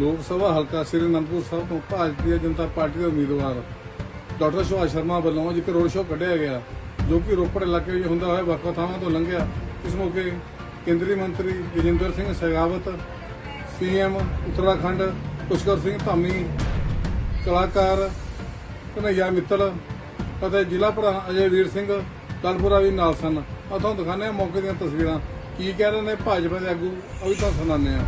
ਲੋਕ ਸਭਾ ਹਲਕਾ ਸ੍ਰੀ ਅਨੰਦਪੁਰ ਸਾਹਿਬ ਤੋਂ ਭਾਰਤੀ ਜਨਤਾ ਪਾਰਟੀ ਦੇ ਉਮੀਦਵਾਰ ਡਾਕਟਰ ਸੁਭਾਸ਼ ਸ਼ਰਮਾ ਵੱਲੋਂ ਅੱਜ ਇੱਕ ਰੋਡ ਸ਼ੋਅ ਕੱਢਿਆ ਗਿਆ, ਜੋ ਕਿ ਰੋਪੜ ਇਲਾਕੇ ਵਿੱਚ ਹੁੰਦਾ ਹੋਇਆ ਵੱਖ ਵੱਖ ਥਾਵਾਂ ਤੋਂ ਲੰਘਿਆ। ਇਸ ਮੌਕੇ ਕੇਂਦਰੀ ਮੰਤਰੀ ਰਜਿੰਦਰ ਸਿੰਘ ਸਹਿਗਾਵਤ ਸੀਐਮ ਉੱਤਰਾਖੰਡ ਪੁਸ਼ਕਰ ਸਿੰਘ ਧਾਮੀ, ਕਲਾਕਾਰ ਕਨਈਆ ਮਿੱਤਲ ਅਤੇ ਜ਼ਿਲ੍ਹਾ ਪ੍ਰਧਾਨ ਅਜੇ ਵੀਰ ਸਿੰਘ ਦਲਪੁਰਾ ਵੀ ਨਾਲ ਸਨ। ਆ ਤੁਹਾਨੂੰ ਦਿਖਾਉਂਦੇ ਹਾਂ ਮੌਕੇ ਦੀਆਂ ਤਸਵੀਰਾਂ। ਕੀ ਕਹਿ ਰਹੇ ਨੇ ਭਾਜਪਾ ਦੇ ਆਗੂ, ਉਹ ਵੀ ਤੁਹਾਨੂੰ ਸੁਣਾਉਂਦੇ ਹਾਂ।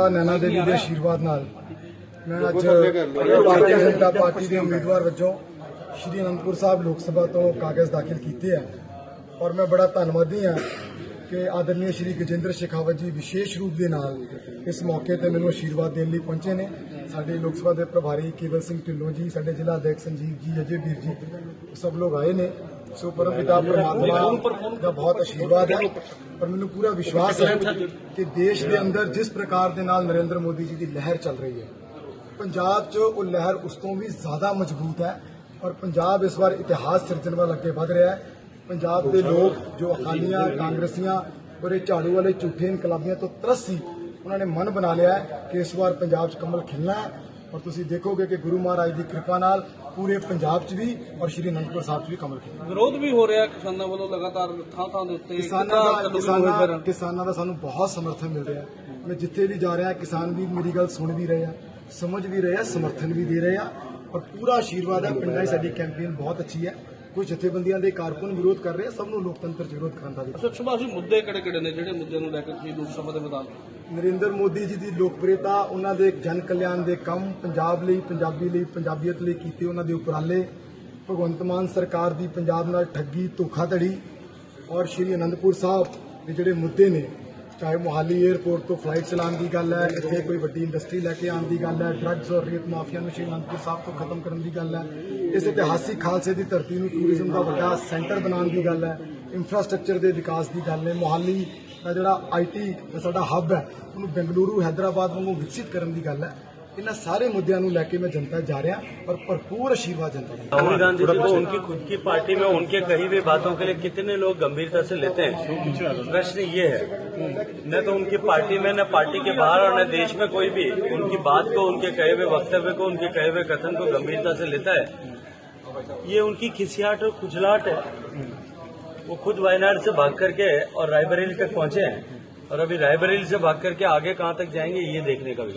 ਮਾਤਾ ਨੈਣਾ ਦੇਵੀ ਦੇ ਆਸ਼ੀਰਵਾਦ ਨਾਲ ਮੈਂ ਅੱਜ ਭਾਰਤੀ ਜਨਤਾ ਪਾਰਟੀ ਦੇ ਉਮੀਦਵਾਰ ਵਜੋਂ ਸ਼੍ਰੀ ਅਨੰਦਪੁਰ ਸਾਹਿਬ ਲੋਕ ਸਭਾ ਤੋਂ ਕਾਗਜ਼ ਦਾਖਲ ਕੀਤੇ ਆ। ਔਰ ਮੈਂ ਬੜਾ ਧੰਨਵਾਦੀ ਹਾਂ ਕਿ ਆਦਰਨੀय ਸ਼੍ਰੀ ਗਜੇਂਦਰ ਸ਼ੇਖਾਵਤ ਜੀ ਵਿਸ਼ੇਸ਼ ਰੂਪ ਦੇ ਨਾਲ ਇਸ ਮੌਕੇ ਤੇ ਮੈਨੂੰ ਆਸ਼ੀਰਵਾਦ ਦੇਣ ਲਈ ਪਹੁੰਚੇ ਨੇ। ਸਾਡੇ ਲੋਕ ਸਭਾ ਦੇ ਪ੍ਰਭਾਰੀ ਕੇਵਲ ਸਿੰਘ ਢਿੱਲੋਂ ਜੀ ਸਾਡੇ ਜ਼ਿਲ੍ਹਾ ਅਧਿਕਸ਼ ਸੰਜੀਵ ਜੀ ਅਜੇ ਵੀਰ ਜੀ ਸਭ ਲੋਕ ਆਏ ਨੇ। ਸੋ ਪਰਮਪਿਤਾ ਪਰਮਾਤਮਾ ਦਾ ਬਹੁਤ ਆਸ਼ੀਰਵਾਦ ਹੈ। ਪਰ ਮੈਨੂੰ ਪੂਰਾ ਵਿਸ਼ਵਾਸ ਹੈ ਕਿ ਦੇਸ਼ ਦੇ ਅੰਦਰ ਜਿਸ ਪ੍ਰਕਾਰ ਦੇ ਨਾਲ ਨਰਿੰਦਰ ਮੋਦੀ ਜੀ ਦੀ ਲਹਿਰ ਚੱਲ ਰਹੀ ਹੈ, ਪੰਜਾਬ 'ਚ ਉਹ ਲਹਿਰ ਉਸ ਤੋਂ ਵੀ ਜ਼ਿਆਦਾ ਮਜ਼ਬੂਤ ਹੈ ਔਰ ਪੰਜਾਬ ਇਸ ਵਾਰ ਇਤਿਹਾਸ ਸਿਰਜਣ ਵੱਲ ਅੱਗੇ ਵਧ ਰਿਹਾ ਹੈ। ਪੰਜਾਬ ਦੇ ਲੋਕ ਜੋ ਅਕਾਲੀਆਂ, ਕਾਂਗਰਸੀਆਂ ਔਰ ਇਹ ਝਾੜੂ ਵਾਲੇ ਝੂਠੇ ਇਨਕਲਾਬੀਆਂ ਤੋਂ ਤਰਸ ਸੀ ਉਹਨਾਂ ਨੇ ਮਨ ਬਣਾ ਲਿਆ ਹੈ ਕਿ ਇਸ ਵਾਰ ਪੰਜਾਬ 'ਚ ਕਮਲ ਖਿਲਣਾ ਹੈ। ਔਰ ਤੁਸੀਂ ਦੇਖੋਗੇ ਕਿ ਗੁਰੂ ਮਹਾਰਾਜ ਦੀ ਕਿਰਪਾ ਨਾਲ ਪੂਰੇ ਪੰਜਾਬ 'ਚ ਵੀ ਔਰ ਸ਼੍ਰੀ ਅਨੰਦਪੁਰ ਸਾਹਿਬ 'ਚ ਵੀ ਕਮਲ ਖਿਲਣਾ ਵਿਰੋਧ ਵੀ ਹੋ ਰਿਹਾ ਕਿਸਾਨਾਂ ਵੱਲੋਂ ਲਗਾਤਾਰ ਥਾਂ ਥਾਂ ਦੇ ਉੱਤੇ। ਕਿਸਾਨਾਂ ਦਾ ਕਿਸਾਨਾਂ ਕਿਸਾਨਾਂ ਦਾ ਸਾਨੂੰ ਬਹੁਤ ਸਮਰਥਨ ਮਿਲ ਰਿਹਾ। ਮੈਂ ਜਿੱਥੇ ਵੀ ਜਾ ਰਿਹਾ ਕਿਸਾਨ ਵੀ ਮੇਰੀ ਗੱਲ ਸੁਣ ਵੀ ਰਹੇ ਆ ਸਮਝ ਵੀ ਰਹੇ ਆ ਸਮਰਥਨ ਵੀ ਦੇ ਰਹੇ ਆ। ਪਰ ਪੂਰਾ ਆਸ਼ੀਰਵਾਦ ਹੈ। ਪਿੰਡਾਂ 'ਚ ਸਾਡੀ ਕੈਂਪੇਨ ਬਹੁਤ ਅੱਛੀ ਹੈ। ਕੁਝ ਜਥੇਬੰਦੀਆਂ ਦੇ ਕਾਰਕੁਨ ਵਿਰੋਧ ਕਰ ਰਹੇ ਆ ਸਭ ਨੂੰ ਲੋਕਤੰਤਰ 'ਚ ਵਿਰੋਧ ਕਰਨ ਦਾ। ਅੱਛਾ ਸੁਭਾਸ਼ ਜੀ ਮੁੱਦੇ ਕਿਹੜੇ ਕਿਹੜੇ ਨੇ ਜਿਹੜੇ ਮੁੱਦਿਆਂ ਨੂੰ ਲੈ ਕੇ ਤੁਸੀਂ ਲੋਕ ਸਭਾ ਦੇ ਮੈਦਾਨ ਨਰਿੰਦਰ ਮੋਦੀ ਜੀ ਦੀ ਲੋਕਪ੍ਰਿਯਤਾ ਉਹਨਾਂ ਦੇ ਜਨ ਕਲਿਆਣ ਦੇ ਕੰਮ ਪੰਜਾਬ ਲਈ ਪੰਜਾਬੀ ਲਈ ਪੰਜਾਬੀਅਤ ਲਈ ਕੀਤੇ ਉਹਨਾਂ ਦੇ ਉਪਰਾਲੇ ਭਗਵੰਤ ਮਾਨ ਸਰਕਾਰ ਦੀ ਪੰਜਾਬ ਨਾਲ ਠੱਗੀ ਧੋਖਾਧੜੀ ਔਰ ਸ਼੍ਰੀ ਅਨੰਦਪੁਰ ਸਾਹਿਬ ਦੇ ਜਿਹੜੇ ਮੁੱਦੇ ਨੇ ਚਾਹੇ ਮੋਹਾਲੀ 에ਅਰਪੋਰਟ ਤੋਂ ਫਲਾਈਟ ਚਲਾਉਣ ਦੀ ਗੱਲ ਹੈ ਇੱਥੇ ਕੋਈ ਵੱਡੀ ਇੰਡਸਟਰੀ ਲੈ ਕੇ ਆਉਣ ਦੀ ਗੱਲ ਹੈ ਡਰੱਗਸ ਔਰ ਰੇਤ ਮਾਫੀਆ ਨੂੰ ਸ਼੍ਰੀ ਅਨੰਦਪੁਰ ਸਾਹਿਬ ਤੋਂ ਖਤਮ ਕਰਨ ਦੀ ਗੱਲ ਹੈ, ਇਸ ਇਤਿਹਾਸਿਕ ਖਾਲਸੇ ਦੀ ਧਰਤੀ ਨੂੰ ਟੂਰਿਜ਼ਮ ਦਾ ਵੱਡਾ ਸੈਂਟਰ ਬਣਾਉਣ ਦੀ ਗੱਲ ਹੈ ਇੰਫਰਾਸਟ੍ਰਕਚਰ ਦੇ ਵਿਕਾਸ ਦੀ ਗੱਲ ਹੈ, ਮੋਹਾਲੀ ਦਾ ਜਿਹੜਾ ਆਈਟੀ ਦਾ ਸਾਡਾ ਹੱਬ ਹੈ, ਉਹਨੂੰ ਬੈਂਗਲੁਰੂ, ਹੈਦਰਾਬਾਦ ਵਾਂਗੂ ਵਿਕਸਿਤ ਕਰਨ ਦੀ ਗੱਲ ਹੈ। ਇਹਨਾਂ ਸਾਰੇ ਮੁੱਦਿਆਂ ਨੂੰ ਲੈ ਕੇ ਮੈਂ ਜਨਤਾ 'ਚ ਜਾ ਰਿਹਾ ਔਰ ਭਰਪੂਰ ਆਸ਼ੀਰਵਾਦ ਜਨਤਾ ਦਾ राहुल गांधी जी को उनकी खुद की पार्टी में उनके कही हुई बातों के लिए कितने लोग गंभीरता से लेते हैं प्रश्न ये है न तो उनकी पार्टी में न पार्टी के बाहर और न देश में कोई भी उनकी बात को उनके कहे हुए वक्तव्य को उनके कहे हुए कथन को गंभीरता से लेता है ये उनकी खिसियाट और खुजलाहट है वो खुद वायनाड से भाग करके और रायबरेली तक पहुंचे हैं और अभी रायबरेली से भाग करके आगे कहां तक जाएंगे ये देखने का विषय है।